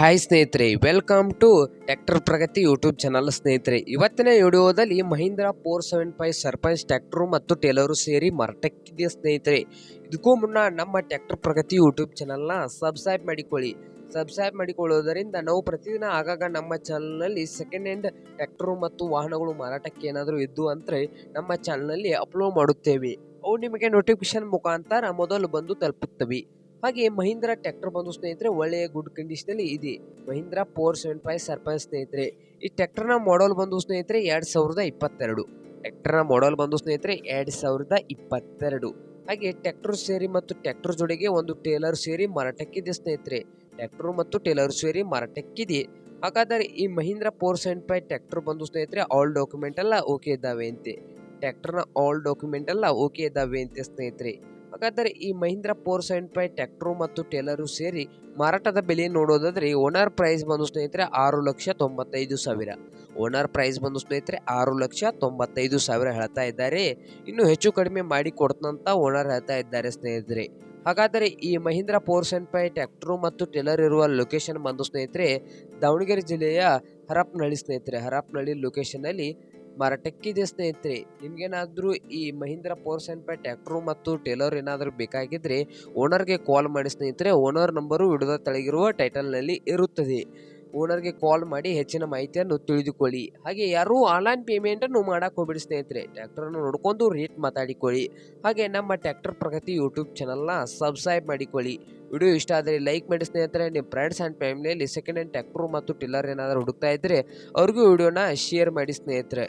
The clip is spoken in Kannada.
ಹಾಯ್ ಸ್ನೇಹಿತರೆ welcome to tractor Pragati YouTube channel ಸ್ನೇಹಿತರೆ. ಇವತ್ತಿನ ವಿಡಿಯೋದಲ್ಲಿ Mahindra four seven five Sarpanch tractor ಮತ್ತು ಟೇಲರು ಸೇರಿ ಮಾರಾಟಕ್ಕಿದೆ ಸ್ನೇಹಿತರೆ. ಇದಕ್ಕೂ ಮುನ್ನ ನಮ್ಮ ಟ್ರ್ಯಾಕ್ಟರ್ ಪ್ರಗತಿ ಯೂಟ್ಯೂಬ್ ಚಾನಲ್ನ ಸಬ್ಸ್ಕ್ರೈಬ್ ಮಾಡಿಕೊಳ್ಳಿ. ಸಬ್ಸ್ಕ್ರೈಬ್ ಮಾಡಿಕೊಳ್ಳುವುದರಿಂದ ನಾವು ಪ್ರತಿದಿನ ಆಗಾಗ ನಮ್ಮ ಚಾನಲ್ನಲ್ಲಿ ಸೆಕೆಂಡ್ ಹ್ಯಾಂಡ್ ಟ್ಯಾಕ್ಟ್ರು ಮತ್ತು ವಾಹನಗಳು ಮಾರಾಟಕ್ಕೆ ಏನಾದರೂ ಇದ್ದು ಅಂದರೆ ನಮ್ಮ ಚಾನಲ್ನಲ್ಲಿ ಅಪ್ಲೋಡ್ ಮಾಡುತ್ತೇವೆ. ಅವು ನಿಮಗೆ ನೋಟಿಫಿಕೇಶನ್ ಮುಖಾಂತರ ಮೊದಲು ಬಂದು ತಲುಪುತ್ತವೆ. ಹಾಗೆ ಮಹೀಂದ್ರ ಟ್ರ್ಯಾಕ್ಟರ್ ಬಂದು ಸ್ನೇಹಿತರೆ, ಒಳ್ಳೆಯ ಗುಡ್ ಕಂಡೀಷನಲ್ಲಿ ಇದೆ. Mahindra four seven five Sarpanch ಸ್ನೇಹಿತರೆ. ಈ ಟ್ರ್ಯಾಕ್ಟರ್ನ ಮಾಡಲ್ ಬಂದು ಸ್ನೇಹಿತರೆ, ಎರಡು ಸಾವಿರದ ಇಪ್ಪತ್ತೆರಡು. ಟ್ರ್ಯಾಕ್ಟರ್ನ ಮಾಡಲ್ ಬಂದು ಸ್ನೇಹಿತರೆ, ಎರಡು ಸಾವಿರದ ಇಪ್ಪತ್ತೆರಡು. ಹಾಗೆ ಟ್ರ್ಯಾಕ್ಟರ್ ಸೇರಿ ಮತ್ತು ಟ್ರ್ಯಾಕ್ಟರ್ ಜೊಡೆಗೆ ಒಂದು ಟೇಲರ್ ಸೇರಿ ಮಾರಾಟಕ್ಕಿದೆ ಸ್ನೇಹಿತರೆ. ಟ್ರ್ಯಾಕ್ಟರ್ ಮತ್ತು ಟೇಲರ್ ಸೇರಿ ಮಾರಾಟಕ್ಕಿದೆ. ಹಾಗಾದರೆ ಈ Mahindra four seven five tractor ಬಂದು ಸ್ನೇಹಿತರೆ ಆಲ್ ಡಾಕ್ಯುಮೆಂಟ್ ಎಲ್ಲ ಓಕೆ ಇದ್ದಾವೆ ಅಂತೆ. ಟ್ರ್ಯಾಕ್ಟರ್ನ ಆಲ್ ಡಾಕ್ಯುಮೆಂಟ್ ಎಲ್ಲ ಓಕೆ ಇದ್ದಾವೆ ಅಂತೆ ಸ್ನೇಹಿತರೆ. ಹಾಗಾದರೆ ಈ Mahindra four seven five tractor ಮತ್ತು ಟೇಲರು ಸೇರಿ ಮಾರಾಟದ ಬೆಲೆ ನೋಡೋದಾದರೆ ಓನರ್ ಪ್ರೈಸ್ ಬಂದು ಸ್ನೇಹಿತರೆ ಆರು ಲಕ್ಷ ತೊಂಬತ್ತೈದು ಸಾವಿರ. ಓನರ್ ಪ್ರೈಸ್ ಬಂದು ಸ್ನೇಹಿತರೆ ಆರು ಲಕ್ಷ ತೊಂಬತ್ತೈದು ಸಾವಿರ ಹೇಳ್ತಾ ಇದ್ದಾರೆ. ಇನ್ನು ಹೆಚ್ಚು ಕಡಿಮೆ ಮಾಡಿ ಕೊಡ್ತಂತ ಓನರ್ ಹೇಳ್ತಾ ಇದ್ದಾರೆ ಸ್ನೇಹಿತರೆ. ಹಾಗಾದರೆ ಈ Mahindra four seven five tractor ಮತ್ತು ಟೇಲರ್ ಇರುವ ಲೊಕೇಶನ್ ಬಂದು ಸ್ನೇಹಿತರೆ ದಾವಣಗೆರೆ ಜಿಲ್ಲೆಯ ಹರಪನಹಳ್ಳಿ ಸ್ನೇಹಿತರೆ. ಹರಪ್ನಹಳ್ಳಿ ಲೊಕೇಶನ್ನಲ್ಲಿ ಮಾರಾಟಕ್ಕಿದೆ ಸ್ನೇಹಿತರೆ ನಿಮಗೇನಾದರೂ ಈ Mahindra four seven five tractor ಮತ್ತು ಟೇಲರ್ ಏನಾದರೂ ಬೇಕಾಗಿದ್ದರೆ ಓನರ್ಗೆ ಕಾಲ್ ಮಾಡಿ ಸ್ನೇಹಿತರೆ, ಓನರ್ ನಂಬರು ವಿಡಿಯೋದ ತೆಳಗಿರುವ ಟೈಟಲ್ನಲ್ಲಿ ಇರುತ್ತದೆ. ಓನರ್ಗೆ ಕಾಲ್ ಮಾಡಿ ಹೆಚ್ಚಿನ ಮಾಹಿತಿಯನ್ನು ತಿಳಿದುಕೊಳ್ಳಿ. ಹಾಗೆ ಯಾರೂ ಆನ್ಲೈನ್ ಪೇಮೆಂಟನ್ನು ಮಾಡಕ್ಕೆ ಹೋಗ್ಬಿಡಿ ಸ್ನೇಹಿತರೆ, ಟ್ರ್ಯಾಕ್ಟರನ್ನು ನೋಡ್ಕೊಂಡು ರೇಟ್ ಮಾತಾಡಿಕೊಳ್ಳಿ. ಹಾಗೆ ನಮ್ಮ ಟ್ರ್ಯಾಕ್ಟರ್ ಪ್ರಗತಿ ಯೂಟ್ಯೂಬ್ ಚಾನಲ್ನ ಸಬ್ಸ್ಕ್ರೈಬ್ ಮಾಡಿಕೊಳ್ಳಿ. ವಿಡಿಯೋ ಇಷ್ಟ ಆದರೆ ಲೈಕ್ ಮಾಡಿ ಸ್ನೇಹಿತರೆ, ನಿಮ್ಮ ಫ್ರೆಂಡ್ಸ್ ಆ್ಯಂಡ್ ಫ್ಯಾಮಿಲಿಯಲ್ಲಿ ಸೆಕೆಂಡ್ ಹ್ಯಾಂಡ್ ಟ್ಯಾಕ್ಟ್ರು ಮತ್ತು ಟಿಲ್ಲರ್ ಏನಾದರೂ ಹುಡುಕ್ತಾ ಇದ್ದರೆ ಅವ್ರಿಗೂ ವಿಡಿಯೋನ ಶೇರ್ ಮಾಡಿ ಸ್ನೇಹಿತರೆ.